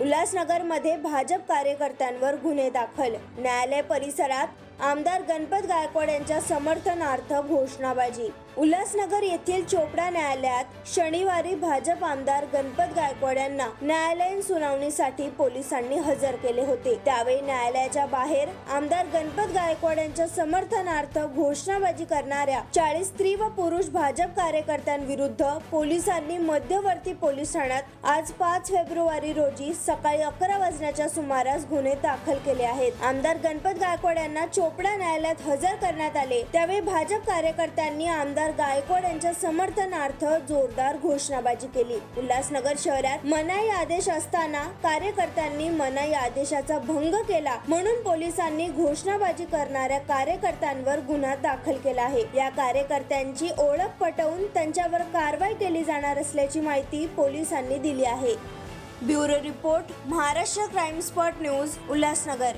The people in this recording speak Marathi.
उल्हासनगरमध्ये भाजप कार्यकर्त्यांवर गुन्हे दाखल. न्यायालय परिसरात आमदार गणपत गायकवाड यांच्या समर्थनार्थ घोषणाबाजी. उल्हासनगर येथील चोपडा न्यायालयात शनिवारी भाजप आमदार गणपत गायकवाड यांना न्यायालयीन सुनावणीसाठी पोलिसांनी हजर केले होते. त्यावेळी न्यायालयाच्या बाहेर आमदार गणपत गायकवाड यांच्या समर्थनार्थ घोषणाबाजी करणाऱ्या चाळीस स्त्री व पुरुष भाजप कार्यकर्त्यांविरुद्ध पोलिसांनी मध्यवर्ती पोलीस ठाण्यात आज पाच फेब्रुवारी रोजी सकाळी अकरा वाजण्याच्या सुमारास गुन्हे दाखल केले आहेत. आमदार गणपत गायकवाड यांना चोपडा न्यायालयात हजर करण्यात आले. त्यावेळी भाजप कार्यकर्त्यांनी आमदार गायकवाड यांच्या समर्थनार्थ जोरदार घोषणाबाजी केली. उल्हासनगर शहरात मनाई आदेश असताना कार्यकर्त्यांनी मनाई आदेशाचा भंग केला म्हणून पोलिसांनी घोषणाबाजी करणाऱ्या कार्यकर्त्यांवर गुन्हा दाखल केला आहे. या कार्यकर्त्यांची ओळख पटवून त्यांच्यावर कारवाई केली जाणार असल्याची माहिती पोलिसांनी दिली आहे. Bureau report Maharashtra crime spot news Ulhasnagar.